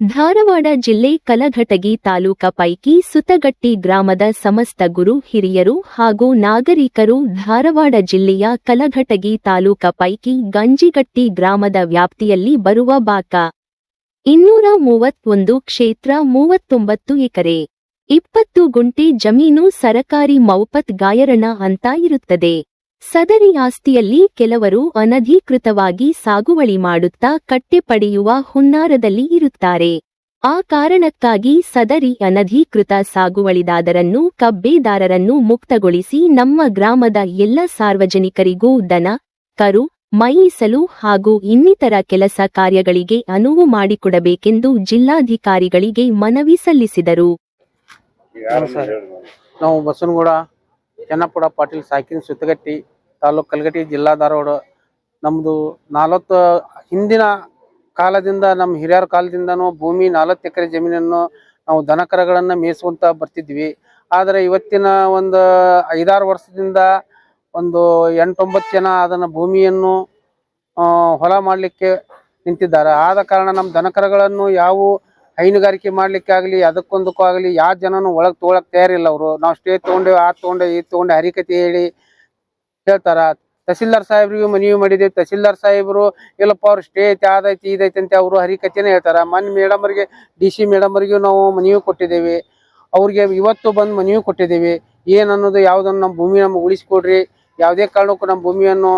ಧಾರವಾಡ ಜಿಲ್ಲೆ ಕಲಘಟಗಿ ತಾಲೂಕ ಪೈಕಿ ಸುತಗಟ್ಟಿ ಗ್ರಾಮದ ಸಮಸ್ತ ಗುರು ಹಿರಿಯರು ಹಾಗೂ ನಾಗರಿಕರು ಧಾರವಾಡ ಜಿಲ್ಲೆಯ ಕಲಘಟಗಿ ತಾಲೂಕ ಪೈಕಿ ಗಂಜಿಗಟ್ಟಿ ಗ್ರಾಮದ ವ್ಯಾಪ್ತಿಯಲ್ಲಿ ಬರುವ ಬಾಕ. ಇನ್ನೂರ ಮೂವತ್ತೊಂದು ಕ್ಷೇತ್ರ ಮೂವತ್ತೊಂಬತ್ತು ಎಕರೆ. ಇಪ್ಪತ್ತು ಗುಂಟೆ ಜಮೀನು ಸರಕಾರಿ ಮೌಪತ್ ಗಾಯರಣ ಅಂತ ಇರುತ್ತದೆ. ಸದರಿ ಆಸ್ತಿಯಲ್ಲಿ ಕೆಲವರು ಅನಧಿಕೃತವಾಗಿ ಸಾಗುವಳಿ ಮಾಡುತ್ತಾ ಕಟ್ಟೆ ಪಡೆಯುವ ಹುನ್ನಾರದಲ್ಲಿ ಇರುತ್ತಾರೆ. ಆ ಕಾರಣಕ್ಕಾಗಿ ಸದರಿ ಅನಧಿಕೃತ ಸಾಗುವಳಿದಾರರನ್ನು, ಕಬ್ಬೇದಾರರನ್ನು ಮುಕ್ತಗೊಳಿಸಿ ನಮ್ಮ ಗ್ರಾಮದ ಎಲ್ಲ ಸಾರ್ವಜನಿಕರಿಗೂ ದನ, ಕರು, ಮೈಯಿಸಲು ಹಾಗೂ ಇನ್ನಿತರ ಕೆಲಸ ಕಾರ್ಯಗಳಿಗೆ ಅನುವು ಮಾಡಿಕೊಡಬೇಕೆಂದು ಜಿಲ್ಲಾಧಿಕಾರಿಗಳಿಗೆ ಮನವಿ ಸಲ್ಲಿಸಿದರು. ನಾವು ಬಸವನಗೌಡ ಚೆನ್ನಪ್ಪಡ ಪಾಟೀಲ್ ಸಾಕಿನ ಸುತ್ತಗಟ್ಟಿ ತಾಲೂಕು ಕಲ್ಗಟ್ಟಿ ಜಿಲ್ಲಾ ಧಾರವಾಡ. ನಮ್ಮದು ನಲವತ್ತು ಹಿಂದಿನ ಕಾಲದಿಂದ ನಮ್ಮ ಹಿರಿಯರ ಕಾಲದಿಂದನೂ ಭೂಮಿ ನಾಲ್ವತ್ತು ಎಕರೆ ಜಮೀನನ್ನು ನಾವು ದನಕರಗಳನ್ನು ಮೇಯಿಸುವಂತ ಬರ್ತಿದ್ವಿ. ಆದರೆ ಇವತ್ತಿನ ಒಂದು ಐದಾರು ವರ್ಷದಿಂದ ಒಂದು ಎಂಟೊಂಬತ್ತು ಜನ ಅದನ್ನು ಭೂಮಿಯನ್ನು ಹೊಲ ಮಾಡಲಿಕ್ಕೆ ನಿಂತಿದ್ದಾರೆ. ಆದ ಕಾರಣ ನಮ್ಮ ದನಕರಗಳನ್ನು ಯಾವ ಹೈನುಗಾರಿಕೆ ಮಾಡ್ಲಿಕ್ಕೆ ಆಗ್ಲಿ, ಅದಕ್ಕೊಂದಕ್ಕೂ ಆಗಲಿ ಯಾವ ಜನನು ಒಳಗೆ ತೊಗೊಳಕ್ ತಯಾರಿಲ್ಲ ಅವರು. ನಾವು ಸ್ಟೇ ತೊಗೊಂಡೇವಿ ಆ ತೊಗೊಂಡೆ, ಈ ತೊಗೊಂಡೆ ಹರಿಕತೆ ಹೇಳಿ ಹೇಳ್ತಾರ. ತಹಸೀಲ್ದಾರ್ ಸಾಹೇಬ್ರಿಗೂ ಮನವಿ ಮಾಡಿದ್ದೇವೆ. ತಹಸೀಲ್ದಾರ್ ಸಾಹೇಬ್ರು, ಇಲ್ಲಪ್ಪ ಅವ್ರು ಸ್ಟೇ ಐತಿ ಅದೈತಿ ಇದೈತಿ ಅಂತ ಅವರು ಹರಿಕತೆನೇ ಹೇಳ್ತಾರ. ಮನ್ ಮೇಡಮ್ ಅವರಿಗೆ ಡಿ ಸಿ ಮೇಡಮ್ ಅವರಿಗೂ ನಾವು ಮನವಿ ಕೊಟ್ಟಿದ್ದೇವೆ. ಅವ್ರಿಗೆ ಇವತ್ತು ಬಂದು ಮನವಿ ಕೊಟ್ಟಿದ್ದೀವಿ. ಏನ್ ಅನ್ನೋದು ಯಾವ್ದನ್ನ ನಮ್ಮ ಭೂಮಿ ನಮ್ಗೆ ಉಳಿಸ್ಕೊಡ್ರಿ. ಯಾವುದೇ ಕಾರಣಕ್ಕೂ ನಮ್ಮ ಭೂಮಿಯನ್ನು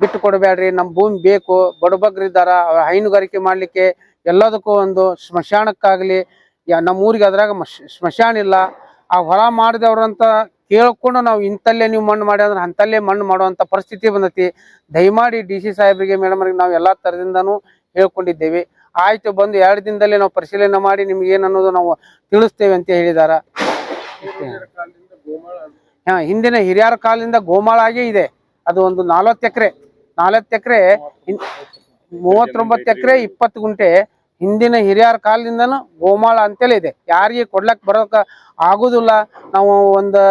ಬಿಟ್ಟು ಕೊಡಬೇಡ್ರಿ ನಮ್ಮ ಭೂಮಿ ಬೇಕು. ಬಡಬಗ್ರಿದ್ದಾರ ಹೈನುಗಾರಿಕೆ ಮಾಡ್ಲಿಕ್ಕೆ ಎಲ್ಲದಕ್ಕೂ ಒಂದು ಸ್ಮಶಾನಕ್ಕಾಗ್ಲಿ ನಮ್ಮ ಊರಿಗೆ ಅದ್ರಾಗ ಮಶ್- ಸ್ಮಶಾನ ಇಲ್ಲ. ಆ ಹೊಲ ಮಾಡಿದವ್ರಂತ ಕೇಳ್ಕೊಂಡು ನಾವು ಇಂತಲ್ಲೇ ನೀವು ಮಣ್ಣು ಮಾಡಿ, ಅಂದ್ರೆ ಅಂತಲ್ಲೇ ಮಣ್ಣು ಮಾಡುವಂತ ಪರಿಸ್ಥಿತಿ ಬಂದೈತಿ. ದಯಮಾಡಿ ಡಿ ಸಿ ಸಾಹೇಬ್ರಿಗೆ, ಮೇಡಮ್ ಅವ್ರಿಗೆ ನಾವು ಎಲ್ಲಾ ತರದಿಂದನೂ ಹೇಳ್ಕೊಂಡಿದ್ದೇವೆ. ಆಯ್ತು, ಬಂದು ಎರಡು ದಿನದಲ್ಲೇ ನಾವು ಪರಿಶೀಲನೆ ಮಾಡಿ ನಿಮ್ಗೆ ಏನನ್ನೋದು ನಾವು ತಿಳಿಸ್ತೇವೆ ಅಂತ ಹೇಳಿದಾರ. ಹಾ, ಹಿಂದಿನ ಹಿರಿಯರ ಕಾಲದಿಂದ ಗೋಮಾಳಾಗೆ ಇದೆ. ಅದು ಒಂದು ನಾಲ್ವತ್ತು ಎಕರೆ ನಾಲ್ವತ್ತು ಎಕರೆ ಮೂವತ್ತೊಂಬತ್ತು ಎಕರೆ ಇಪ್ಪತ್ತು ಗುಂಟೆ ಹಿಂದಿನ ಹಿರಿಯರ ಕಾಲದಿಂದನೂ ಗೋಮಾಳ ಅಂತೇಳಿ ಇದೆ. ಯಾರಿಗೆ ಕೊಡ್ಲಕ್ ಬರೋಕ ಆಗುದಿಲ್ಲ ನಾವು ಒಂದು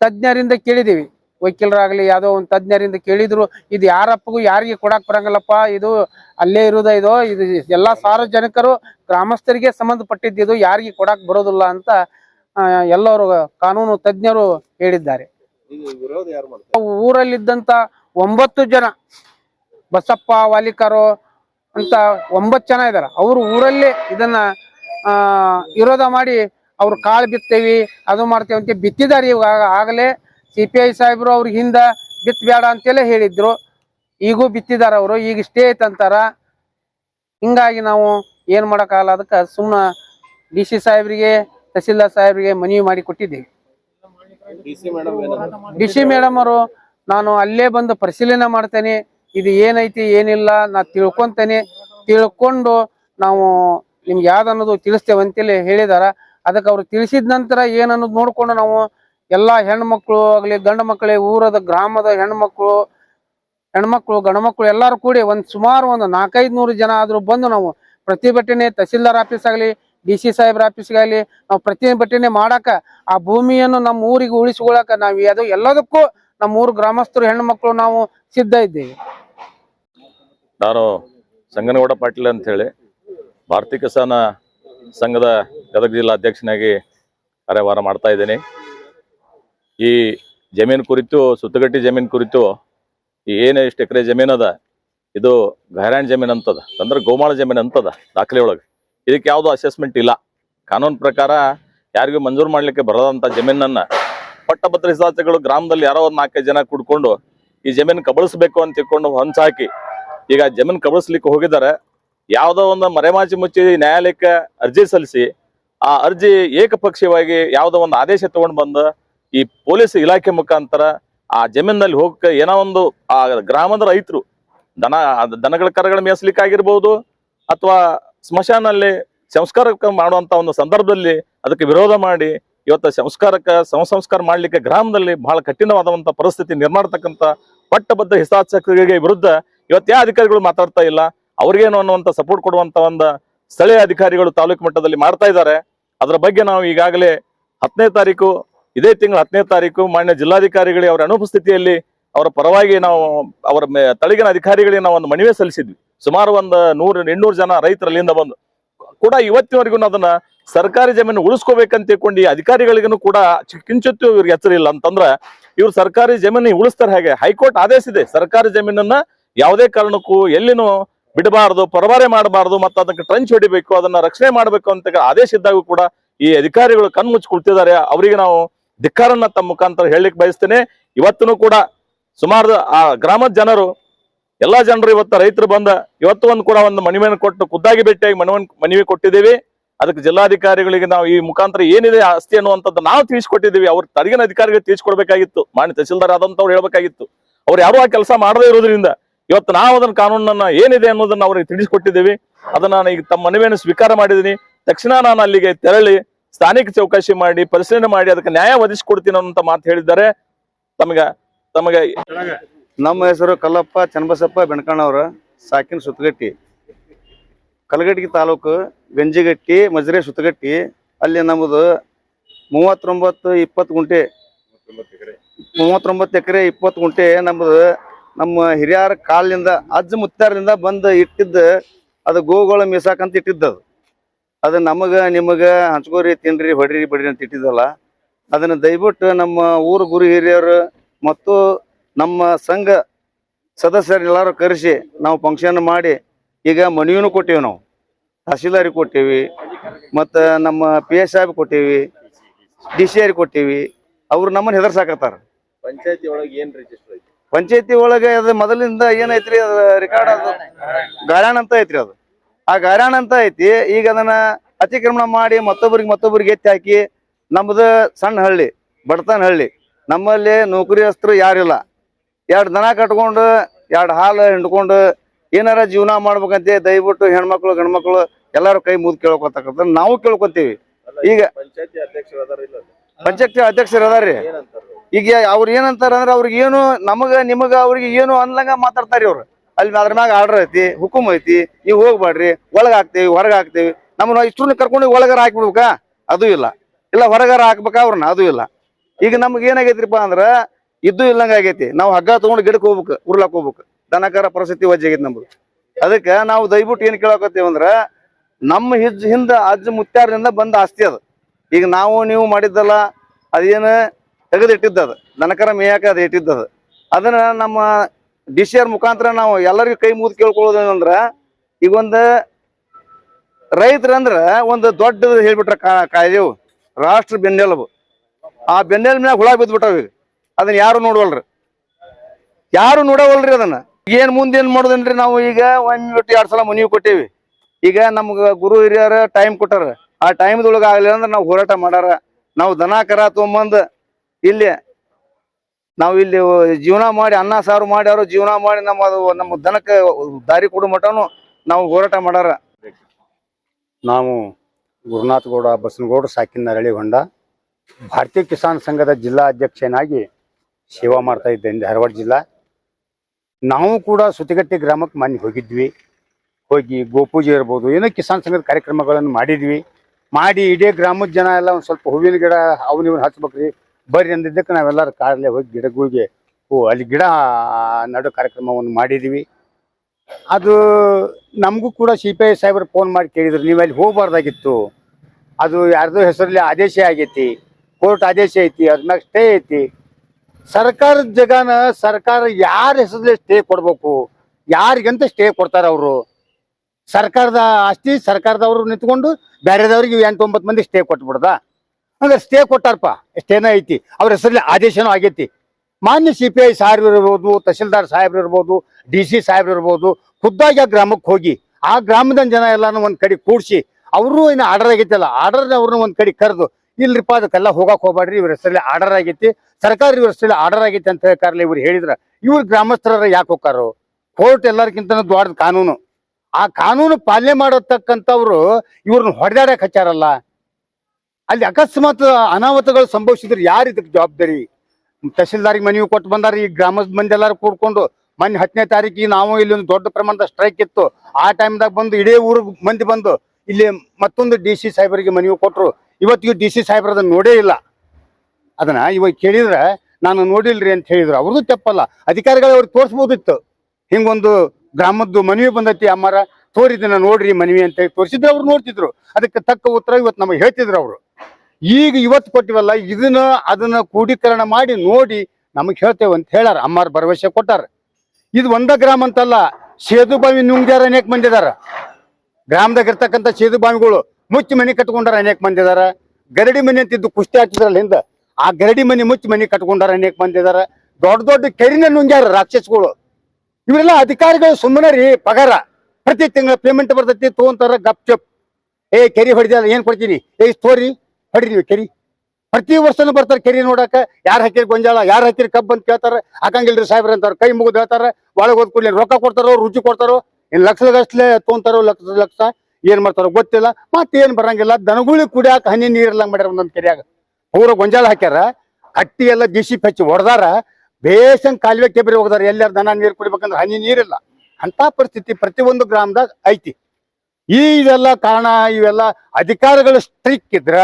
ತಜ್ಞರಿಂದ ಕೇಳಿದೀವಿ. ವಕೀಲರಾಗ್ಲಿ ಯಾವ್ದೋ ಒಂದು ತಜ್ಞರಿಂದ ಕೇಳಿದ್ರು ಇದು ಯಾರಪ್ಪಗೂ ಯಾರಿಗೆ ಕೊಡಕ್ ಬರಂಗಲ್ಲಪ್ಪ ಇದು ಅಲ್ಲೇ ಇರೋದ ಇದು ಇದು ಎಲ್ಲಾ ಸಾರ್ವಜನಿಕರು ಗ್ರಾಮಸ್ಥರಿಗೆ ಸಂಬಂಧಪಟ್ಟಿದ್ದು ಇದು ಯಾರಿಗೆ ಕೊಡಕ್ ಬರೋದಿಲ್ಲ ಅಂತ ಆ, ಎಲ್ಲರೂ ಕಾನೂನು ತಜ್ಞರು ಹೇಳಿದ್ದಾರೆ. ಊರಲ್ಲಿದ್ದಂತ ಒಂಬತ್ತು ಜನ ಬಸಪ್ಪ ವಾಲಿಕರು ಅಂತ ಒಂಬತ್ತು ಜನ ಇದ್ದಾರೆ ಅವರು ಊರಲ್ಲೇ ಇದನ್ನ ವಿರೋಧ ಮಾಡಿ ಅವ್ರು ಕಾಳು ಬಿತ್ತೇವಿ ಅದು ಮಾಡ್ತೇವೆ ಅಂತ ಬಿತ್ತಿದ್ದಾರೆ. ಇವಾಗ ಆಗಲೇ ಸಿ ಪಿ ಐ ಸಾಹೇಬರು ಅವ್ರ ಹಿಂದ ಬಿತ್ತಬೇಡ ಅಂತೇಳಿ ಹೇಳಿದ್ರು. ಈಗೂ ಬಿತ್ತಿದಾರ ಅವರು. ಈಗ ಇಷ್ಟೇ ಅಂತಾರ. ಹಿಂಗಾಗಿ ನಾವು ಏನ್ ಮಾಡಕ್ಕಾಗಲ್ಲ ಅದಕ್ಕೆ ಸುಮ್ಮನೆ ಡಿ ಸಿ ಸಾಹೇಬ್ರಿಗೆ ತಹಸೀಲ್ದಾರ್ ಸಾಹೇಬ್ರಿಗೆ ಮನವಿ ಮಾಡಿ ಕೊಟ್ಟಿದ್ದೀವಿ. ಡಿ ಸಿ ಮೇಡಮ್ ಅವರು ನಾನು ಅಲ್ಲೇ ಬಂದು ಪರಿಶೀಲನೆ ಮಾಡ್ತೇನೆ. ಇದು ಏನೈತಿ, ಏನಿಲ್ಲ, ನಾ ತಿಳ್ಕೊಂತೇನೆ. ತಿಳ್ಕೊಂಡು ನಾವು ನಿಮ್ಗೆ ಯಾವ್ದು ಅನ್ನೋದು ತಿಳಿಸ್ತೇವೆ ಅಂತೇಳಿ ಹೇಳಿದಾರ. ಅದಕ್ಕೆ ಅವ್ರು ತಿಳಿಸಿದ ನಂತರ ಏನನ್ನೋದು ನೋಡ್ಕೊಂಡು ನಾವು ಎಲ್ಲಾ ಹೆಣ್ಮಕ್ಳು ಆಗಲಿ, ಗಂಡು ಮಕ್ಕಳೇ, ಊರದ, ಗ್ರಾಮದ ಹೆಣ್ಮಕ್ಳು ಹೆಣ್ಮಕ್ಳು, ಗಂಡು ಮಕ್ಕಳು ಎಲ್ಲಾರು ಕೂಡಿ ಒಂದು ಸುಮಾರು ಒಂದು ನಾಲ್ಕೈದು ನೂರು ಜನ ಆದರೂ ಬಂದು ನಾವು ಪ್ರತಿಭಟನೆ ತಹಸೀಲ್ದಾರ್ ಆಫೀಸ್ ಆಗಲಿ, ಡಿ ಸಿ ಸಾಹೇಬ್ರ ಆಫೀಸ್ಗಾಗಲಿ ನಾವು ಪ್ರತಿಭಟನೆ ಮಾಡಾಕ ಆ ಭೂಮಿಯನ್ನು ನಮ್ಮ ಊರಿಗೆ ಉಳಿಸ್ಕೊಳಕ ನಾವು ಅದು ಎಲ್ಲದಕ್ಕೂ ನಮ್ಮ ಗ್ರಾಮಸ್ಥರು ಹೆಣ್ಣು ಹೆಣ್ಮಕ್ಳು ನಾವು ಸಿದ್ಧ ಇದ್ದೇವೆ. ನಾನು ಸಂಗನಗೌಡ ಪಾಟೀಲ್ ಅಂತ ಹೇಳಿ ಭಾರತೀಯ ಕಿಸಾನ ಸಂಘದ ಗದಗ ಜಿಲ್ಲಾ ಅಧ್ಯಕ್ಷನಾಗಿ ಕಾರ್ಯಭಾರ ಮಾಡ್ತಾ ಇದ್ದೀನಿ. ಈ ಜಮೀನು ಕುರಿತು, ಸುತ್ತಗಟ್ಟಿ ಜಮೀನು ಕುರಿತು ಏನು ಎಷ್ಟು ಎಕರೆ ಜಮೀನು ಅದ, ಇದು ಗೈರಾಣ್ ಜಮೀನು ಅಂತದ, ಅಂದ್ರೆ ಗೋಮಾಳ ಜಮೀನು ಅಂತದ ದಾಖಲೆ ಒಳಗೆ ಇದಕ್ಕೆ ಯಾವುದು ಅಸೆಸ್ಮೆಂಟ್ ಇಲ್ಲ. ಕಾನೂನು ಪ್ರಕಾರ ಯಾರಿಗೂ ಮಂಜೂರು ಮಾಡ್ಲಿಕ್ಕೆ ಬರದಂತ ಜಮೀನನ್ನ ಪಟ್ಟಭದ್ರ ಹಿತಾಚಗಳು ಗ್ರಾಮದಲ್ಲಿ ಯಾರೋ ಒಂದು ನಾಲ್ಕೈದು ಜನ ಕುಡ್ಕೊಂಡು ಈ ಜಮೀನು ಕಬಳಿಸ್ಬೇಕು ಅಂತ ತಿಳ್ಕೊಂಡು ಹೊಂಚಾಕಿ ಈಗ ಜಮೀನು ಕಬಳಿಸ್ಲಿಕ್ಕೆ ಹೋಗಿದ್ದಾರೆ. ಯಾವುದೋ ಒಂದು ಮರೆಮಾಚಿ ಮುಚ್ಚಿ ನ್ಯಾಯಾಲಯಕ್ಕೆ ಅರ್ಜಿ ಸಲ್ಲಿಸಿ ಆ ಅರ್ಜಿ ಏಕಪಕ್ಷೀಯವಾಗಿ ಯಾವುದೋ ಒಂದು ಆದೇಶ ತಗೊಂಡು ಬಂದು ಈ ಪೊಲೀಸ್ ಇಲಾಖೆ ಮುಖಾಂತರ ಆ ಜಮೀನಲ್ಲಿ ಹೋಗಕ್ಕೆ ಏನೋ ಒಂದು ಆ ಗ್ರಾಮದ ರೈತರು ದನ, ದನಗಳ ಕರಗಳ ಮೇಯಿಸ್ಲಿಕ್ಕೆ ಆಗಿರ್ಬೋದು ಅಥವಾ ಸ್ಮಶಾನಲ್ಲಿ ಸಂಸ್ಕಾರ ಮಾಡುವಂತ ಒಂದು ಸಂದರ್ಭದಲ್ಲಿ ಅದಕ್ಕೆ ವಿರೋಧ ಮಾಡಿ ಇವತ್ತು ಸಂಸ್ಕಾರಕ್ಕೆ ಸಂಸಂಸ್ಕಾರ ಮಾಡಲಿಕ್ಕೆ ಗ್ರಾಮದಲ್ಲಿ ಬಹಳ ಕಠಿಣವಾದಂಥ ಪರಿಸ್ಥಿತಿ ನಿರ್ಮಾಣತಕ್ಕಂಥ ಪಟ್ಟಬದ್ಧ ಹಿತಾಸಕ್ತಿಗಳಿಗೆ ವಿರುದ್ಧ ಇವತ್ತು ಯಾವ ಅಧಿಕಾರಿಗಳು ಮಾತಾಡ್ತಾ ಇಲ್ಲ, ಅವ್ರಿಗೇನು ಅನ್ನುವಂತ ಸಪೋರ್ಟ್ ಕೊಡುವಂತ ಒಂದು ಸ್ಥಳೀಯ ಅಧಿಕಾರಿಗಳು ತಾಲೂಕು ಮಟ್ಟದಲ್ಲಿ ಮಾಡ್ತಾ ಇದ್ದಾರೆ. ಅದರ ಬಗ್ಗೆ ನಾವು ಈಗಾಗಲೇ ಹತ್ತನೇ ತಾರೀಕು, ಇದೇ ತಿಂಗಳ ಹತ್ತನೇ ತಾರೀಕು ಮಾನ್ಯ ಜಿಲ್ಲಾಧಿಕಾರಿಗಳಿಗೆ ಅವರ ಅನುಪಸ್ಥಿತಿಯಲ್ಲಿ ಅವರ ಪರವಾಗಿ ನಾವು ಅವರ ತಳಗಿನ ಅಧಿಕಾರಿಗಳಿಗೆ ನಾವು ಒಂದು ಮನವಿ ಸಲ್ಲಿಸಿದ್ವಿ. ಸುಮಾರು ಒಂದು ನೂರು, ಎಂಟ್ನೂರು ಜನ ರೈತರಲ್ಲಿಂದ ಬಂದು ಕೂಡ ಇವತ್ತಿನವರೆಗೂ ಅದನ್ನ ಸರ್ಕಾರಿ ಜಮೀನು ಉಳಿಸ್ಕೋಬೇಕಂತ ತಿಳ್ಕೊಂಡು ಅಧಿಕಾರಿಗಳಿಗೂ ಕೂಡ ಕಿಂಚಿತ್ತು ಇವ್ರಿಗೆ ಎಚ್ಚರಿಲ್ಲ ಅಂತಂದ್ರ ಇವ್ರು ಸರ್ಕಾರಿ ಜಮೀನು ಉಳಿಸ್ತಾರೆ ಹೇಗೆ. ಹೈಕೋರ್ಟ್ ಆದೇಶ ಇದೆ. ಸರ್ಕಾರಿ ಜಮೀನನ್ನ ಯಾವುದೇ ಕಾರಣಕ್ಕೂ ಎಲ್ಲಿನೂ ಬಿಡಬಾರದು ಪರಬಾರೆ ಮಾಡಬಾರದು ಮತ್ತು ಅದಕ್ಕೆ ಟ್ರಂಚ್ ಹೊಡಿಬೇಕು, ಅದನ್ನ ರಕ್ಷಣೆ ಮಾಡಬೇಕು ಅಂತ ಆದೇಶ ಇದ್ದಾಗ ಕೂಡ ಈ ಅಧಿಕಾರಿಗಳು ಕಣ್ಮುಚ್ಚಿ ಕುಳಿತಿದ್ದಾರೆ. ಅವರಿಗೆ ನಾವು ಧಿಕ್ಕಾರನ್ನ ತಮ್ಮ ಮುಖಾಂತರ ಹೇಳಲಿಕ್ಕೆ ಬಯಸ್ತೇನೆ. ಇವತ್ತೂ ಕೂಡ ಸುಮಾರು ಆ ಗ್ರಾಮದ ಜನರು ಎಲ್ಲಾ ಜನರು ಇವತ್ತು ರೈತರು ಬಂದ, ಇವತ್ತು ಒಂದು ಕೂಡ ಒಂದು ಮನವಿಯನ್ನು ಕೊಟ್ಟು ಖುದ್ದಾಗಿ ಭೇಟಿಯಾಗಿ ಮನವನ್, ಮನವಿ ಕೊಟ್ಟಿದ್ದೀವಿ. ಅದಕ್ಕೆ ಜಿಲ್ಲಾಧಿಕಾರಿಗಳಿಗೆ ನಾವು ಈ ಮುಖಾಂತರ ಏನಿದೆ ಆಸ್ತಿ ಅನ್ನುವಂಥದ್ದು ನಾವು ತಿಳಿಸ್ಕೊಟ್ಟಿದ್ದೀವಿ. ಅವ್ರ ತರಗಿನ ಅಧಿಕಾರಿಗಳಿಗೆ ತಿಳಿಸ್ಕೊಡ್ಬೇಕಾಗಿತ್ತು. ಮಾನ್ಯ ತಹಸೀಲ್ದಾರ್ ಆದಂತವ್ರು ಹೇಳ್ಬೇಕಾಗಿತ್ತು. ಅವ್ರು ಯಾರು ಆ ಕೆಲಸ ಮಾಡದೇ ಇರೋದ್ರಿಂದ ಇವತ್ತು ನಾವು ಅದನ್ನ ಕಾನೂನನ್ನ ಏನಿದೆ ಅನ್ನೋದನ್ನ ಅವ್ರಿಗೆ ತಿಳಿಸ್ಕೊಟ್ಟಿದ್ದೀವಿ. ಅದನ್ನ ನಾನು ಈಗ ತಮ್ಮ ಮನವಿಯನ್ನು ಸ್ವೀಕಾರ ಮಾಡಿದ್ದೀನಿ. ತಕ್ಷಣ ನಾನು ಅಲ್ಲಿಗೆ ತೆರಳಿ ಸ್ಥಾನಿಕ ಚೌಕಾಶಿ ಮಾಡಿ ಪರಿಶೀಲನೆ ಮಾಡಿ ಅದಕ್ಕೆ ನ್ಯಾಯ ಒದಗಿಸ್ಕೊಡ್ತೀನಿ ಅನ್ನೋಂಥ ಮಾತು ಹೇಳಿದ್ದಾರೆ. ತಮಗೆ ತಮಗೆ ನಮ್ಮ ಹೆಸರು ಕಲ್ಲಪ್ಪ ಚನ್ನಬಸಪ್ಪ ಬೆಣಕಣ್ಣವ್ರ, ಸಾಕಿನ ಸುತ್ತಗಟ್ಟಿ. ಕಲಗಟ್ಟಿ ತಾಲೂಕು ಗಂಜಿಗಟ್ಟಿ, ಮಜರೆ ಸುತ್ತಗಟ್ಟಿ. ಅಲ್ಲಿ ನಮ್ಮದು ಮೂವತ್ತೊಂಬತ್ತು ಇಪ್ಪತ್ತು ಗುಂಟೆ, ಮೂವತ್ತೊಂಬತ್ತು ಎಕರೆ ಇಪ್ಪತ್ತು ಗುಂಟೆ ನಮ್ಮದು ನಮ್ಮ ಹಿರಿಯರ ಕಾಲಿನಿಂದ, ಅಜ್ಜ ಮುತ್ತಾರದಿಂದ ಬಂದು ಇಟ್ಟಿದ್ದ, ಅದು ಗೋಗಳ ಮೀಸಾಕಂತ ಇಟ್ಟಿದ್ದದು ಅದು ನಮಗೆ, ನಿಮಗೆ ಹಂಚ್ಕೋರಿ, ತಿನ್ರಿ, ಹೊಡಿರಿ, ಬಡ್ರಿ ಅಂತ ಇಟ್ಟಿದ್ದಲ್ಲ. ಅದನ್ನ ದಯವಿಟ್ಟು ನಮ್ಮ ಊರು ಗುರು ಹಿರಿಯರು ಮತ್ತು ನಮ್ಮ ಸಂಘ ಸದಸ್ಯರೆಲ್ಲರೂ ಕರೆಸಿ ನಾವು ಫಂಕ್ಷನ್ ಮಾಡಿ ಈಗ ಮನವಿನೂ ಕೊಟ್ಟೇವಿ ನಾವು. ತಹಸೀಲ್ದಾರಿಗೆ ಕೊಟ್ಟೇವಿ ಮತ್ತು ನಮ್ಮ ಪಿ ಎಸ್ ಸಾಹೇಬ್ ಕೊಟ್ಟೇವಿ ಡಿ ಸಿ ಆರ್ ಕೊಟ್ಟೇವಿ ಅವ್ರು ನಮ್ಮನ್ನ ಹೆದರ್ಸಾಕತ್ತಾರ. ಪಂಚಾಯತಿ ಒಳಗೆ ಏನು ರಿಜಿಸ್ಟರ್ ಐತಿ? ಪಂಚಾಯತಿ ಒಳಗೆ ಅದು ಮೊದಲಿಂದ ಏನೈತ್ರಿ ಅದು ರೆಕಾರ್ಡ್ ಅದು? ಗಾರಾಣ ಅಂತ ಐತ್ರಿ ಅದು. ಆ ಗಾರಾಣ ಅಂತ ಐತಿ ಈಗ ಅದನ್ನ ಅತಿಕ್ರಮಣ ಮಾಡಿ ಮತ್ತೊಬ್ಬರಿಗೆ ಮತ್ತೊಬ್ಬರಿಗೆ ಎತ್ತಿ ಹಾಕಿ ನಮ್ಮದು ಸಣ್ಣ ಹಳ್ಳಿ ಬಡತನ ಹಳ್ಳಿ. ನಮ್ಮಲ್ಲಿ ನೌಕರಿಯಸ್ತರು ಯಾರಿಲ್ಲ. ಎರಡು ದನ ಕಟ್ಕೊಂಡು ಎರಡು ಹಾಲು ಹಿಂಡ್ಕೊಂಡು ಏನಾರ ಜೀವನ ಮಾಡ್ಬೇಕಂತೆ ದಯವಿಟ್ಟು ಹೆಣ್ಮಕ್ಳು ಗಂಡ್ಮಕ್ಳು ಎಲ್ಲಾರು ಕೈ ಮುದ್ದು ಕೇಳ್ಕೊತಕ್ಕಂಥ ನಾವು ಕೇಳ್ಕೊತೀವಿ. ಈಗ ಪಂಚಾಯತಿ ಅಧ್ಯಕ್ಷರು ಪಂಚಾಯತಿ ಅದಾರ್ರಿ. ಈಗ ಅವ್ರು ಏನಂತಾರ ಅಂದ್ರೆ ಅವ್ರಿಗೆ ಏನು ನಮಗ ನಿಮಗ ಅವ್ರಿಗೆ ಏನು ಅನ್ಲಂಗ ಮಾತಾಡ್ತಾರಿ ಅವ್ರು. ಅಲ್ಲಿ ಅದ್ರ ಮ್ಯಾಗ ಆರ್ಡರ್ ಐತಿ ಹುಕುಮ್ ಐತಿ ನೀವು ಹೋಗ್ಬೇಡ್ರಿ ಒಳಗೆ ಹಾಕ್ತೇವಿ ಹೊರಗೆ ಹಾಕ್ತೇವಿ. ನಮ್ಮನ್ನ ಇಷ್ಟನ್ನ ಕರ್ಕೊಂಡು ಒಳಗಾರ ಹಾಕ್ಬಿಡ್ಬೇಕಾ? ಅದು ಇಲ್ಲ. ಇಲ್ಲ ಹೊರಗಾರ ಹಾಕ್ಬೇಕಾ ಅವ್ರನ್ನ? ಅದು ಇಲ್ಲ. ಈಗ ನಮ್ಗೆ ಏನಾಗೈತ್ರಿಪ್ಪ ಅಂದ್ರ ಇದ್ದು ಇಲ್ಲಂಗ ಆಗೈತಿ. ನಾವು ಹಗ್ಗ ತಗೊಂಡು ಗಿಡಕ್ಕೆ ಹೋಗ್ಬೇಕು, ಉರ್ಲಾಕ್ ಹೋಗ್ಬೇಕು. ದನಕರ ಪರಿಸ್ಥಿತಿ ವಜ್ಜೆ ನಮ್ದು. ಅದಕ್ಕೆ ನಾವು ದಯವಿಟ್ಟು ಏನ್ ಕೇಳಕತ್ತೀವಿ ಅಂದ್ರ, ನಮ್ಮ ಹಿಜ್ ಹಿಂದ ಅಜ್ಜ ಮುತ್ಯಾರದಿಂದ ಬಂದ ಆಸ್ತಿ ಅದು. ಈಗ ನಾವು ನೀವು ಮಾಡಿದ್ದಲ್ಲ, ಅದೇನು ತೆಗೆದಿಟ್ಟಿದ್ದ ಅದು. ದನಕರ ಮೇಯಾಕ ಅದು ಇಟ್ಟಿದ್ದದ ಅದನ್ನ ನಮ್ಮ ಡಿ ಸಿ ಆರ್ ಮುಖಾಂತರ ನಾವು ಎಲ್ಲರಿಗೂ ಕೈ ಮುಗಿದು ಕೇಳ್ಕೊಳ್ಳೋದು ಏನಂದ್ರ, ಈಗ ಒಂದು ರೈತರಂದ್ರ ಒಂದು ದೊಡ್ಡದು ಹೇಳ್ಬಿಟ್ರ ಕಾಯ್ದೆವು. ರಾಷ್ಟ್ರ ಬೆನ್ನೆಲುಬು. ಆ ಬೆನ್ನೆಲ್ ಹುಳ ಬಿದ್ಬಿಟ್ಟಾವ ಈಗ. ಅದನ್ನ ಯಾರು ನೋಡವಲ್ರಿ? ಯಾರು ನೋಡವಲ್ರಿ ಅದನ್ನ? ಏನ್ ಮುಂದೇನ್ ಮಾಡುದನ್ರಿ ನಾವು ಈಗ? ಒಂದ್ ಬಿಟ್ಟು ಎರಡ್ ಸಲ ಮನವಿ ಕೊಟ್ಟೇವಿ. ಈಗ ನಮ್ಗ ಗುರು ಹಿರಿಯರ ಟೈಮ್ ಕೊಟ್ಟಾರ. ಆ ಟೈಮ್ದೊಳಗ ಆಗ್ಲಿಲ್ಲ ಅಂದ್ರೆ ನಾವು ಹೋರಾಟ ಮಾಡಾರ. ನಾವು ದನ, ಕರ ತೊಗೊಂಬಂದ್ ಇಲ್ಲಿ ನಾವು ಇಲ್ಲಿ ಜೀವನ ಮಾಡಿ, ಅನ್ನ, ಸಾರು ಮಾಡಿ, ಅವರು ಜೀವನ ಮಾಡಿ ನಮ್ಮ ಅದು ನಮ್ಮ ದನಕ್ಕೆ ದಾರಿ ಕೊಡು ಮಟನು ನಾವು ಹೋರಾಟ ಮಾಡಾರ. ನಾವು ಗುರುನಾಥ್ ಗೌಡ ಬಸನಗೌಡ ಸಾಕಿನ ನರಳಿ ಹೊಂಡ, ಭಾರತೀಯ ಕಿಸಾನ್ ಸಂಘದ ಜಿಲ್ಲಾ ಅಧ್ಯಕ್ಷನಾಗಿ ಸೇವಾ ಮಾಡ್ತಾ ಇದ್ದೇನೆ ಧಾರವಾಡ ಜಿಲ್ಲಾ. ನಾವು ಕೂಡ ಸುತಿಗಟ್ಟಿ ಗ್ರಾಮಕ್ಕೆ ಮನೆ ಹೋಗಿದ್ವಿ. ಹೋಗಿ ಗೋಪೂಜೆ ಇರ್ಬೋದು, ಏನೋ ಕಿಸಾನ್ ಸಂಘದ ಕಾರ್ಯಕ್ರಮಗಳನ್ನು ಮಾಡಿದ್ವಿ. ಮಾಡಿ ಇಡೀ ಗ್ರಾಮದ ಜನ ಎಲ್ಲ ಒಂದು ಸ್ವಲ್ಪ ಹೂವಿನ ಗಿಡ ಅವನ ಇವನ್ ಹಚ್ಬೇಕ್ರಿ, ಬರ್ರಿ ಅಂದಿದ್ದಕ್ಕೆ ನಾವೆಲ್ಲರೂ ಕಾರಲ್ಲೇ ಹೋಗಿ ಗಿಡಗಳಿಗೆ ಓ ಅಲ್ಲಿ ಗಿಡ ನಡೋ ಕಾರ್ಯಕ್ರಮವನ್ನು ಮಾಡಿದ್ವಿ. ಅದು ನಮಗೂ ಕೂಡ ಸಿ ಪಿ ಐ ಸಾಹೇಬರು ಫೋನ್ ಮಾಡಿ ಕೇಳಿದ್ರು, ನೀವು ಅಲ್ಲಿ ಹೋಗಬಾರ್ದಾಗಿತ್ತು. ಅದು ಯಾರ್ದೋ ಹೆಸರಲ್ಲಿ ಆದೇಶ ಆಗೈತಿ, ಕೋರ್ಟ್ ಆದೇಶ ಐತಿ, ಅದ್ರ ಮ್ಯಾಗ ಸ್ಟೇ ಐತಿ. ಸರ್ಕಾರದ ಜಗನ ಸರ್ಕಾರ ಯಾರ ಹೆಸರಲ್ಲಿ ಸ್ಟೇ ಕೊಡ್ಬೇಕು? ಯಾರಿಗಂತ ಸ್ಟೇ ಕೊಡ್ತಾರ ಅವರು? ಸರ್ಕಾರದ ಆಸ್ತಿ ಸರ್ಕಾರದವ್ರು ನಿಂತ್ಕೊಂಡು ಬೇರೆದವ್ರಿಗೆ ಎಂಟು ಒಂಬತ್ತು ಮಂದಿ ಸ್ಟೇ ಕೊಟ್ಬಿಡ್ದ? ಅಂದ್ರೆ ಸ್ಟೇ ಕೊಟ್ಟಾರಪ್ಪ. ಸ್ಟೇನ ಐತಿ. ಅವ್ರ ಹೆಸರಲ್ಲಿ ಆದೇಶನೂ ಆಗೈತಿ. ಮಾನ್ಯ ಸಿ ಪಿ ಐ ಸಾಹೇಬ್ರು ಇರ್ಬೋದು ತಹಶೀಲ್ದಾರ್ ಸಾಹೇಬ್ರು ಇರ್ಬೋದು ಡಿ ಸಿ ಸಾಹೇಬ್ರು ಇರ್ಬೋದು ಖುದ್ದಾಗಿ ಆ ಗ್ರಾಮಕ್ಕೆ ಹೋಗಿ, ಆ ಗ್ರಾಮದ ಜನ ಎಲ್ಲಾನು ಒಂದ್ ಕಡೆ ಕೂಡಿಸಿ, ಅವರು ಇನ್ನು ಆರ್ಡರ್ ಆಗೈತಲ್ಲ ಆರ್ಡರ್ ಅವ್ರನ್ನ ಒಂದ್ ಕಡೆ ಕರೆದು ಇಲ್ರಿಪ್ಪ, ಅದಕ್ಕೆಲ್ಲ ಹೋಗಕ್ ಹೋಗ್ಬೇಡ್ರಿ, ಇವ್ರ ಹೆಸರಲ್ಲಿ ಆರ್ಡರ್ ಆಗೈತಿ. ಸರ್ಕಾರ ಇವ್ರ ಹೆಸರಲ್ಲಿ ಆರ್ಡರ್ ಆಗೈತಿ ಅಂತ ಹೇಳ್ಕಾರಲ್ಲ ಇವ್ರು ಹೇಳಿದ್ರ. ಇವ್ರ ಗ್ರಾಮಸ್ಥರ ಯಾಕೆ ಹೋಗ್ತಾರೋ ಕೋರ್ಟ್ ಎಲ್ಲರಿಗಿಂತ ದೊಡ್ಡ ಕಾನೂನು. ಆ ಕಾನೂನು ಪಾಲನೆ ಮಾಡತಕ್ಕಂಥವ್ರು ಇವ್ರನ್ನ ಹೊಡೆದಾಡಕ್ ಹಚ್ಚಾರಲ್ಲ. ಅಲ್ಲಿ ಅಕಸ್ಮಾತ್ ಅನಾಹುತಗಳು ಸಂಭವಿಸಿದ್ರೆ ಯಾರು ಇದಕ್ಕೆ ಜವಾಬ್ದಾರಿ? ತಹಶೀಲ್ದಾರಿಗೆ ಮನವಿ ಕೊಟ್ಟು ಬಂದಾರ ಈ ಗ್ರಾಮದ ಮಂದಿ ಎಲ್ಲಾರು ಕೂಡ್ಕೊಂಡು. ಮೊನ್ನೆ ಹತ್ತನೇ ತಾರೀಕಿಗೆ ನಾವು ಇಲ್ಲಿ ಒಂದು ದೊಡ್ಡ ಪ್ರಮಾಣದ ಸ್ಟ್ರೈಕ್ ಇತ್ತು. ಆ ಟೈಮ್ದಾಗ ಬಂದು ಇಡೀ ಊರು ಮಂದಿ ಬಂದು, ಇಲ್ಲಿ ಮತ್ತೊಂದು ಡಿ ಸಿ ಸಾಹೇಬರಿಗೆ ಮನವಿ ಕೊಟ್ರು. ಇವತ್ತಿಗೆ ಡಿ ಸಿ ಸಾಹೇಬ್ರ ಅದನ್ನ ನೋಡೇ ಇಲ್ಲ. ಅದನ್ನ ಇವಾಗ ಕೇಳಿದ್ರೆ, ನಾನು ನೋಡಿಲ್ರಿ ಅಂತ ಹೇಳಿದ್ರು. ಅವ್ರದ್ದು ತಪ್ಪಲ್ಲ. ಅಧಿಕಾರಿಗಳು ಅವ್ರಿಗೆ ತೋರಿಸ್ಬೋದಿತ್ತು. ಹಿಂಗೊಂದು ಗ್ರಾಮದ್ದು ಮನವಿ ಬಂದೈತಿ, ಅಮ್ಮಾರ ತೋರಿದನ್ನ ನೋಡ್ರಿ ಮನವಿ ಅಂತ ಹೇಳಿ ತೋರಿಸಿದ್ರೆ ಅವ್ರು ನೋಡ್ತಿದ್ರು. ಅದಕ್ಕೆ ತಕ್ಕ ಉತ್ತರ ಇವತ್ತು ನಮಗೆ ಹೇಳ್ತಿದ್ರು ಅವರು. ಈಗ ಇವತ್ತು ಕೊಟ್ಟಿವಲ್ಲ, ಇದನ್ನ, ಅದನ್ನ ಕ್ರೋಢೀಕರಣ ಮಾಡಿ, ನೋಡಿ ನಮಗೆ ಹೇಳ್ತೇವೆ ಅಂತ ಹೇಳಾರ. ಅಮ್ಮಾರ ಭರವಸೆ ಕೊಟ್ಟಾರ. ಇದು ಒಂದ ಗ್ರಾಮ ಅಂತಲ್ಲ ಸೇದು ಬಾವಿ ನುಂಗ್ದಾರ ಅನೇಕ ಮಂದಿ ಇದಾರ ಗ್ರಾಮದಾಗ ಇರ್ತಕ್ಕಂಥ ಸೇದು ಬಾವಿಗಳು ಮುಚ್ಚಿ ಮನೆ ಕಟ್ಕೊಂಡಾರ ಅನೇಕ ಮಂದಿ ಇದಾರ. ಗರಡಿ ಮನೆ ಅಂತಿದ್ದು ಕುಸ್ತಿ ಹಾಕಿದ್ರಲ್ಲ ಹಿಂದ ಆ ಗರಡಿ ಮನೆ ಮುಚ್ಚಿ ಮನೆ ಕಟ್ಕೊಂಡಾರ ಅನೇಕ ಮಂದಿ ಇದಾರ. ದೊಡ್ಡ ದೊಡ್ಡ ಕೆರಿನ ನುಂಗ್ಯಾರ ರಾಕ್ಷಸಗಳು. ಇವರೆಲ್ಲ ಅಧಿಕಾರಿಗಳು ಸುಮ್ಮನೆ ರೀ, ಪಗಾರ. ಪ್ರತಿ ತಿಂಗಳ ಪೇಮೆಂಟ್ ಬರ್ತೈತಿ, ತಗೊಂತಾರ, ಗಪ್ ಚಪ್. ಏ, ಕೆರಿ ಹೊಡಿದಲ್ಲ ಏನ್ ಕೊಡ್ತೀನಿ? ಏ ಸ್ಟೋರಿ ಹೊಡಿ ನೀವು ಕೆರಿ. ಪ್ರತಿ ವರ್ಷನೂ ಬರ್ತಾರೆ ಕೆರಿ ನೋಡಾಕ. ಯಾರು ಹಾಕಿರಿ ಗೊಂಜಾಳ, ಯಾರು ಹಾಕಿರಿ ಕಬ್ಬು ಅಂತ ಕೇಳ್ತಾರೆ. ಹಾಕಂಗಿಲ್ರಿ ಸಾಹೇಬ್ರ ಅಂತಾರೆ ಕೈ ಮುಗಿದು ಹೇಳ್ತಾರೆ. ಒಳಗೆ ಓದ್ಕೊಳ್ಳಿ ರೊಕ್ಕ ಕೊಡ್ತಾರೋ, ರುಚಿ ಕೊಡ್ತಾರೋ ಇನ್ ಲಕ್ಷದಷ್ಟೇ ತೊಗೊಂತಾರೋ, ಲಕ್ಷ ಲಕ್ಷ. ಏನ್ ಮಾಡ್ತಾರೋ ಗೊತ್ತಿಲ್ಲ ಮತ್ತೇನ್ ಬರಂಗಿಲ್ಲ, ದನಗುಳಿ ಕುಡಿಯಾಕ ಹನಿ ನೀರಿಲ್ಲಂಗ್ ಮಾಡ್ಯಾರ ಒಂದೊಂದ್ ಕೆರೆಯಾಗ. ಪೂರ ಗೊಂಜಾಳ ಹಾಕ್ಯಾರ, ಕಟ್ಟಿ ಎಲ್ಲ ದಿಸಿ ಹಚ್ಚಿ ಹೊಡೆದಾರ ಬೇಸಂಗ್ ಕಾಲುವೆ ಕೆಬರಿ ಹೋಗದಾರ, ಎಲ್ಲಾರ ದನ ನೀರು ಕುಡಿಬೇಕಂದ್ರೆ ಹನಿ ನೀರಿಲ್ಲ. ಅಂತ ಪರಿಸ್ಥಿತಿ ಪ್ರತಿಯೊಂದು ಗ್ರಾಮದಾಗ ಐತಿ. ಈ ಇದೆಲ್ಲ ಕಾರಣ, ಇವೆಲ್ಲ ಅಧಿಕಾರಿಗಳು ಸ್ಟ್ರಿಕ್ ಇದ್ರ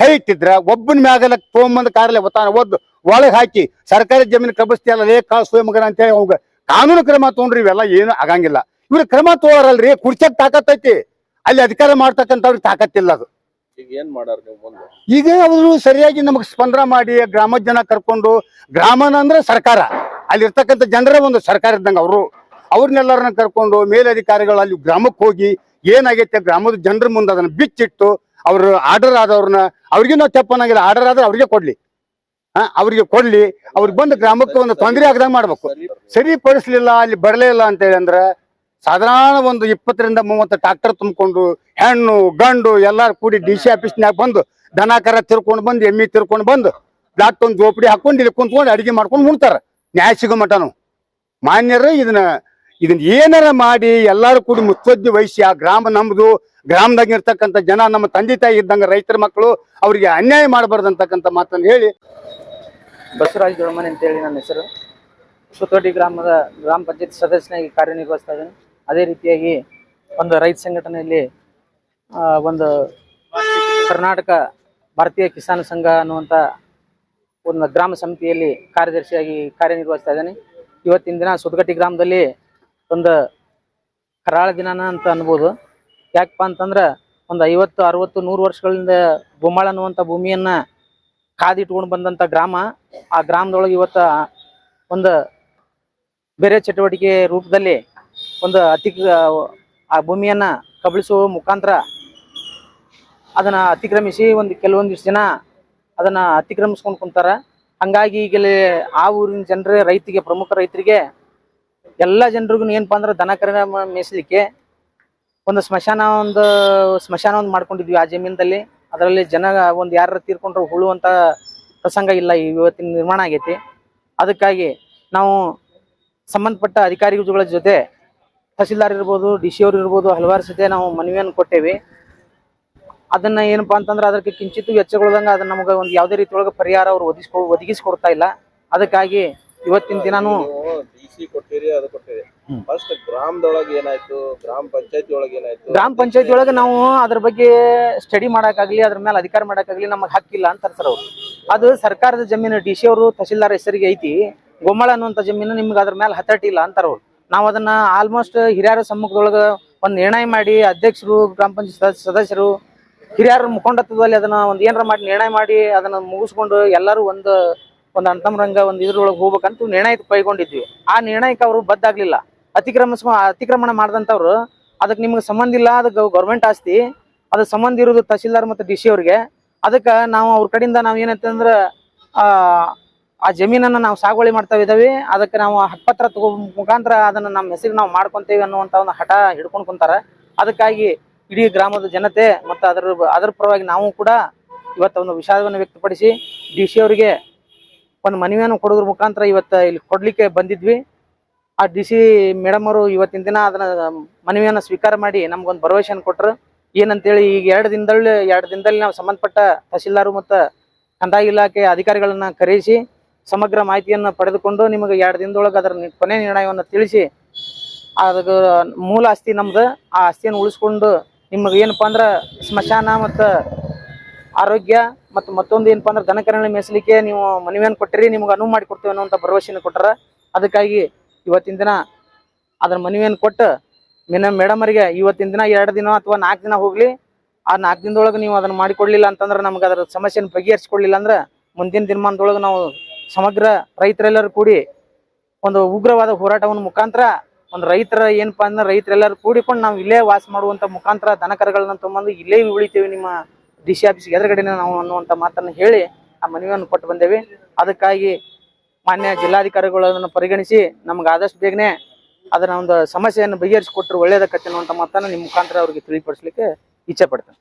ಟೈಟ್ ಇದ್ರ, ಒಬ್ಬನ ಮ್ಯಾಗಲ್ಲ ತೊಗೊಂಬಂದ್ ಕಾರಲ್ಲೇ ಒತ್ತಾನ ಒದ್ದು ಒಳಗೆ ಹಾಕಿ, ಸರ್ಕಾರಿ ಜಮೀನು ಕಬ್ಬಿಸ್ತಿಯಲ್ಲ ರೇ ಕಾಳು ಸುಯ ಮಗನ ಅಂತ ಹೇಳಿ ಅವಾಗ ಕಾನೂನು ಕ್ರಮ ತಗೊಂಡ್ರಿ ಇವೆಲ್ಲ ಏನು ಆಗಂಗಿಲ್ಲ. ಇವ್ರ ಕ್ರಮ ತಗೋರಲ್ರಿ ಕುರ್ಚಕ್ ತಾಕತ್ತೈತಿ ಅಲ್ಲಿ ಅಧಿಕಾರ ಮಾಡ್ತಕ್ಕಂಥವ್ರಿಗೆ ತಾಕತ್ತಿಲ್ಲ ಅದು. ಈಗ ಏನ್ ಮಾಡಾರ ನೀವು ಮುಂದೆ? ಈಗ ಅವರು ಸರಿಯಾಗಿ ನಮಗೆ ಸ್ಪಂದನ ಮಾಡಿ ಗ್ರಾಮದ ಜನ ಕರ್ಕೊಂಡು ಗ್ರಾಮನ ಅಂದ್ರೆ ಸರ್ಕಾರ. ಅಲ್ಲಿ ಇರ್ತಕ್ಕಂಥ ಜನರೇ ಒಂದು ಸರ್ಕಾರ ಇದ್ದಂಗೆ ಅವರು. ಅವ್ರನ್ನೆಲ್ಲರನ್ನ ಕರ್ಕೊಂಡು ಮೇಲಧಿಕಾರಿಗಳು ಅಲ್ಲಿ ಗ್ರಾಮಕ್ಕೆ ಹೋಗಿ ಏನಾಗೈತೆ ಗ್ರಾಮದ ಜನರ ಮುಂದೆ ಅದನ್ನ ಬಿಚ್ಚಿಟ್ಟು ಅವ್ರ ಆರ್ಡರ್ ಆದವ್ರನ್ನ ಅವ್ರಿಗೆ ನಾವು ತಪ್ಪನಾಗಿಲ್ಲ ಆರ್ಡರ್ ಆದ್ರೆ ಅವ್ರಿಗೆ ಕೊಡ್ಲಿ. ಹಾ ಅವ್ರಿಗೆ ಕೊಡ್ಲಿ. ಅವ್ರಿಗೆ ಬಂದು ಗ್ರಾಮಕ್ಕೆ ಒಂದು ತೊಂದರೆ ಆಗದಂಗೆ ಮಾಡ್ಬೇಕು. ಸರಿಪಡಿಸ್ಲಿಲ್ಲ ಅಲ್ಲಿ ಬರಲೇ ಇಲ್ಲ ಅಂತ ಹೇಳಿ ಅಂದ್ರೆ ಸಾಧಾರಣ ಒಂದು ಇಪ್ಪತ್ತರಿಂದ ಮೂವತ್ತು ಟ್ರಾಕ್ಟರ್ ತುಂಬಿಕೊಂಡು ಹೆಣ್ಣು, ಗಂಡು ಎಲ್ಲಾರು ಕೂಡಿ ಡಿ ಸಿ ಆಫೀಸ್ನ್ಯಾಗ ಬಂದು ದನ, ಕರ ತಿರ್ಕೊಂಡು ಬಂದು, ಎಮ್ಮಿ ತಿರ್ಕೊಂಡು ಬಂದು ಬ್ಲಾಕ್ ಒಂದು ಜೋಪಡಿ ಹಾಕೊಂಡು ಇಲ್ಲಿ ಕುಂತ್ಕೊಂಡು ಅಡಿಗೆ ಮಾಡ್ಕೊಂಡು ಉಣ್ತಾರ. ನ್ಯಾಯ ಸಿಗೋ ಮಟನು ಮಾನ್ಯರು, ಇದನ್ನ ಇದನ್ನ ಏನಾರ ಮಾಡಿ ಎಲ್ಲಾರು ಕೂಡಿ ಮುತ್ತುವಜ್ಜಿ ವಹಿಸಿ, ಆ ಗ್ರಾಮ ನಮ್ದು, ಗ್ರಾಮದಾಗ ಇರ್ತಕ್ಕಂಥ ಜನ, ನಮ್ಮ ತಂದೆ ತಾಯಿ ಇದ್ದಂಗೆ ರೈತರ ಮಕ್ಕಳು ಅವರಿಗೆ ಅನ್ಯಾಯ ಮಾಡಬಾರ್ದು ಅಂತಕ್ಕಂಥ ಮಾತನ್ನು ಹೇಳಿ. ಬಸವರಾಜ್ ಅಂತ ಅಂತೇಳಿ ನನ್ನ ಹೆಸರು. ಸುತ್ತೋಟಿ ಗ್ರಾಮದ ಗ್ರಾಮ ಪಂಚಾಯತ್ ಸದಸ್ಯನಾಗಿ ಕಾರ್ಯನಿರ್ವಹಿಸ್ತಾ ಇದ್ದೇನೆ. ಅದೇ ರೀತಿಯಾಗಿ ಒಂದು ರೈತ ಸಂಘಟನೆಯಲ್ಲಿ ಒಂದು ಕರ್ನಾಟಕ ಭಾರತೀಯ ಕಿಸಾನ್ ಸಂಘ ಅನ್ನುವಂಥ ಒಂದು ಗ್ರಾಮ ಸಮಿತಿಯಲ್ಲಿ ಕಾರ್ಯದರ್ಶಿಯಾಗಿ ಕಾರ್ಯನಿರ್ವಹಿಸ್ತಾ ಇದ್ದೇನೆ. ಇವತ್ತಿನ ದಿನ ಸುದ್ಗಟ್ಟಿ ಗ್ರಾಮದಲ್ಲಿ ಒಂದು ಕರಾಳ ದಿನನ ಅಂತ ಅನ್ಬೋದು. ಯಾಕಪ್ಪ ಅಂತಂದ್ರೆ ಒಂದು ಐವತ್ತು, ಅರವತ್ತು, ನೂರು ವರ್ಷಗಳಿಂದ ಬೊಮ್ಮಾಳ ಅನ್ನುವಂಥ ಭೂಮಿಯನ್ನ ಕಾದಿಟ್ಕೊಂಡು ಬಂದಂಥ ಗ್ರಾಮ. ಆ ಗ್ರಾಮದೊಳಗೆ ಇವತ್ತ ಒಂದು ಬೇರೆ ಚಟುವಟಿಕೆ ರೂಪದಲ್ಲಿ ಒಂದು ಅತಿ ಆ ಭೂಮಿಯನ್ನ ಕಬಳಿಸುವ ಮುಖಾಂತರ ಅದನ್ನ ಅತಿಕ್ರಮಿಸಿ ಒಂದು ಕೆಲವೊಂದಿಷ್ಟು ಜನ ಅದನ್ನ ಅತಿಕ್ರಮಿಸ್ಕೊಂಡು ಕುಂತಾರ. ಹಂಗಾಗಿ ಈಗ ಆ ಊರಿನ ಜನರ ರೈತರಿಗೆ, ಪ್ರಮುಖ ರೈತರಿಗೆ ಎಲ್ಲ ಜನರಿಗೂ ಏನಪ್ಪಾ ಅಂದ್ರೆ ದನ ಕರ ಒಂದು ಸ್ಮಶಾನ ಒಂದು ಸ್ಮಶಾನ ಒಂದು ಮಾಡ್ಕೊಂಡಿದ್ವಿ ಆ ಜಮೀನದಲ್ಲಿ. ಅದರಲ್ಲಿ ಜನ ಒಂದು ಯಾರು ತೀರ್ಕೊಂಡ್ರು ಹುಳುವಂತ ಪ್ರಸಂಗ ಇಲ್ಲ, ಇವತ್ತಿನ ನಿರ್ಮಾಣ ಆಗೈತಿ. ಅದಕ್ಕಾಗಿ ನಾವು ಸಂಬಂಧಪಟ್ಟ ಅಧಿಕಾರಿಗಳ ಜೊತೆ ತಹಸೀಲ್ದಾರ್ ಇರ್ಬೋದು ಡಿ ಸಿ ಅವ್ರು ಇರ್ಬೋದು ಹಲವಾರು ಸತಿ ನಾವು ಮನವಿಯನ್ನು ಕೊಟ್ಟೇವಿ. ಅದನ್ನ ಏನಪ್ಪಾ ಅಂತಂದ್ರೆ ಅದಕ್ಕೆ ಕಿಂಚಿತ್ತು ವೆಚ್ಚಗೊಳ್ದಂಗ ಅದನ್ನ ನಮಗೆ ಒಂದು ಯಾವುದೇ ರೀತಿ ಒಳಗೆ ಪರಿಹಾರ ಅವ್ರು ಒದಗಿಸ್ಕೊ ಒದಗಿಸ್ಕೊಡ್ತಾ ಇಲ್ಲ. ಅದಕ್ಕಾಗಿ ಇವತ್ತಿನ ದಿನಾನು ಡಿಸಿ ಕೊಟ್ಟಿರಿ ಅದು ಕೊಟ್ಟಿರಿ. ಫಸ್ಟ್ ಗ್ರಾಮದೊಳಗೆ ಏನಾಯ್ತು? ಗ್ರಾಮ ಪಂಚಾಯತಿ ಒಳಗೆ ಏನಾಯ್ತು? ಗ್ರಾಮ ಪಂಚಾಯತಿ ಒಳಗೆ ನಾವು ಅದ್ರ ಬಗ್ಗೆ ಸ್ಟಡಿ ಮಾಡಕ್ಕಾಗ್ಲಿ ಅದ್ರ ಮೇಲೆ ಅಧಿಕಾರ ಮಾಡಕ್ಕಾಗ್ಲಿ ನಮಗೆ ಹಕ್ಕಿಲ್ಲ ಅಂತ ಸರ್ ಅವರು. ಅದು ಸರ್ಕಾರದ ಜಮೀನು ಡಿ ಸಿ ಅವರು ತಹಸೀಲ್ದಾರ್ ಹೆಸರಿಗೆ ಐತಿ. ಗೊಮ್ಮಳ ಅನ್ನುವಂಥ ಜಮೀನು ನಿಮ್ಗೆ ಅದ್ರ ಮೇಲೆ ಹತಟಿ ಇಲ್ಲ ಅಂತಾರ ಅವ್ರು. ನಾವು ಅದನ್ನ ಆಲ್ಮೋಸ್ಟ್ ಹಿರಿಯರ ಸಮ್ಮುಖದೊಳಗ ಒಂದು ನಿರ್ಣಯ ಮಾಡಿ ಅಧ್ಯಕ್ಷರು, ಗ್ರಾಮ ಪಂಚಾಯತ್ ಸದಸ್ಯರು, ಹಿರಿಯರ ಮುಖಂಡತ್ವದಲ್ಲಿ ಅದನ್ನ ಒಂದು ಏನಾರ ಮಾಡಿ ನಿರ್ಣಯ ಮಾಡಿ ಅದನ್ನ ಮುಗಿಸ್ಕೊಂಡು ಎಲ್ಲರೂ ಒಂದು ಒಂದು ಅಂತಮ್ರಂಗ ಒಂದು ಇದ್ರೊಳಗೆ ಹೋಗ್ಬೇಕಂತ ನಿರ್ಣಯ ಕೈಗೊಂಡಿದ್ವಿ. ಆ ನಿರ್ಣಯಕ್ಕೆ ಅವರು ಬದ್ದಾಗ್ಲಿಲ್ಲ ಅತಿಕ್ರಮಿಸ್ ಅತಿಕ್ರಮಣ ಮಾಡಿದಂಥವ್ರು ಅದಕ್ಕೆ ನಿಮ್ಗೆ ಸಂಬಂಧ ಇಲ್ಲ ಅದು ಗೌರ್ಮೆಂಟ್ ಆಸ್ತಿ ಅದಕ್ಕೆ ಸಂಬಂಧ ಇರೋದು ತಹಸೀಲ್ದಾರ್ ಮತ್ತು ಡಿ ಸಿ ಅವ್ರಿಗೆ. ಅದಕ್ಕೆ ನಾವು ಅವ್ರ ಕಡೆಯಿಂದ ನಾವು ಏನಂತಂದ್ರೆ ಆ ಜಮೀನನ್ನ ನಾವು ಸಾಗುವಳಿ ಮಾಡ್ತಾ ಇದ್ದಾವೆ. ಅದಕ್ಕೆ ನಾವು ಹಕ್ಕಪತ್ರ ತಗೋ ಮುಖಾಂತರ ಅದನ್ನ ನಮ್ಮ ಹೆಸರು ನಾವು ಮಾಡ್ಕೊಂತೀವಿ ಅನ್ನುವಂತ ಒಂದು ಹಠ ಹಿಡ್ಕೊಂಡು ಕುಂತಾರ. ಅದಕ್ಕಾಗಿ ಇಡೀ ಗ್ರಾಮದ ಜನತೆ ಮತ್ತು ಅದರ ಅದರ ಪರವಾಗಿ ನಾವು ಕೂಡ ಇವತ್ತು ಒಂದು ವಿಷಾದವನ್ನು ವ್ಯಕ್ತಪಡಿಸಿ ಡಿ ಸಿ ಅವರಿಗೆ ಒಂದು ಮನವಿಯನ್ನು ಕೊಡೋದ್ರ ಮುಖಾಂತರ ಇವತ್ತು ಇಲ್ಲಿ ಕೊಡಲಿಕ್ಕೆ ಬಂದಿದ್ವಿ. ಆ ಡಿ ಸಿ ಮೇಡಮ್ ಅವರು ಇವತ್ತಿನ ದಿನ ಅದನ್ನ ಮನವಿಯನ್ನು ಸ್ವೀಕಾರ ಮಾಡಿ ನಮ್ಗೊಂದು ಭರವಸೆಯನ್ನು ಕೊಟ್ಟರು ಏನಂತೇಳಿ ಈಗ ಎರಡು ದಿನದಲ್ಲಿ ಎರಡು ದಿನದಲ್ಲಿ ನಾವು ಸಂಬಂಧಪಟ್ಟ ತಹಸೀಲ್ದಾರು ಮತ್ತು ಕಂದಾಯ ಇಲಾಖೆ ಅಧಿಕಾರಿಗಳನ್ನ ಕರೆಯಿಸಿ ಸಮಗ್ರ ಮಾಹಿತಿಯನ್ನು ಪಡೆದುಕೊಂಡು ನಿಮಗೆ ಎರಡು ದಿನದೊಳಗೆ ಅದರ ಕೊನೆ ನಿರ್ಣಯವನ್ನು ತಿಳಿಸಿ, ಅದಕ್ಕೆ ಮೂಲ ಆಸ್ತಿ ನಮ್ದು. ಆ ಆಸ್ತಿಯನ್ನು ಉಳಿಸ್ಕೊಂಡು ನಿಮಗೆ ಏನಪ್ಪ ಅಂದ್ರೆ ಸ್ಮಶಾನ ಮತ್ತು ಆರೋಗ್ಯ ಮತ್ತು ಮತ್ತೊಂದು ಏನಪ್ಪ ಅಂದ್ರೆ ದನಕರಣ ಮೇಸಲಿಕ್ಕೆ ನೀವು ಮನವಿಯನ್ನು ಕೊಟ್ಟಿರಿ, ನಿಮ್ಗೆ ಅನುವು ಮಾಡಿ ಕೊಡ್ತೇವೆ ಅನ್ನುವಂಥ ಭರವಸೆಯನ್ನು ಕೊಟ್ಟರ. ಅದಕ್ಕಾಗಿ ಇವತ್ತಿನ ದಿನ ಅದರ ಮನವಿಯನ್ನು ಕೊಟ್ಟು, ಮಿನ ಮೇಡಮರಿಗೆ ಇವತ್ತಿನ ದಿನ ಎರಡು ದಿನ ಅಥವಾ ನಾಲ್ಕು ದಿನ ಹೋಗಲಿ. ಆ ನಾಲ್ಕು ದಿನದೊಳಗೆ ನೀವು ಅದನ್ನು ಮಾಡಿಕೊಡ್ಲಿಲ್ಲ ಅಂತಂದ್ರೆ ನಮ್ಗೆ ಅದರ ಸಮಸ್ಯೆನ ಬಗೆಹರಿಸ್ಕೊಡ್ಲಿಲ್ಲ ಅಂದ್ರೆ ಮುಂದಿನ ದಿನಮಾನದೊಳಗೆ ನಾವು ಸಮಗ್ರ ರೈತರೆಲ್ಲರೂ ಕೂಡಿ ಒಂದು ಉಗ್ರವಾದ ಹೋರಾಟವನ್ನು ಮುಖಾಂತರ ಒಂದು ರೈತರ ಏನಪ್ಪಾ ಅಂದ್ರೆ ರೈತರೆಲ್ಲರೂ ಕೂಡಿಕೊಂಡು ನಾವು ಇಲ್ಲೇ ವಾಸ ಮಾಡುವಂತ ಮುಖಾಂತರ ದನಕರಗಳನ್ನ ತಗೊಂಡ್ಬಂದು ಇಲ್ಲೇ ಉಳಿತೀವಿ ನಿಮ್ಮ ಡಿ ಸಿ ಆಫೀಸ್ ಎದುರುಗಡೆನೆ ನಾವು ಅನ್ನುವಂತ ಮಾತನ್ನ ಹೇಳಿ ಆ ಮನವಿಯನ್ನು ಕೊಟ್ಟು ಬಂದೇವೆ. ಅದಕ್ಕಾಗಿ ಮಾನ್ಯ ಜಿಲ್ಲಾಧಿಕಾರಿಗಳನ್ನು ಪರಿಗಣಿಸಿ ನಮ್ಗೆ ಆದಷ್ಟು ಬೇಗನೆ ಅದನ್ನ ಒಂದು ಸಮಸ್ಯೆಯನ್ನು ಬಗೆಹರಿಸಿಕೊಟ್ಟರು ಒಳ್ಳೇದಕ್ಕತ್ತೆ ಅನ್ನುವಂತ ಮಾತನ್ನ ನಿಮ್ಮ ಮುಖಾಂತರ ಅವ್ರಿಗೆ ತಿಳಿಪಡಿಸಲಿಕ್ಕೆ ಇಚ್ಛೆ ಪಡ್ತೇನೆ.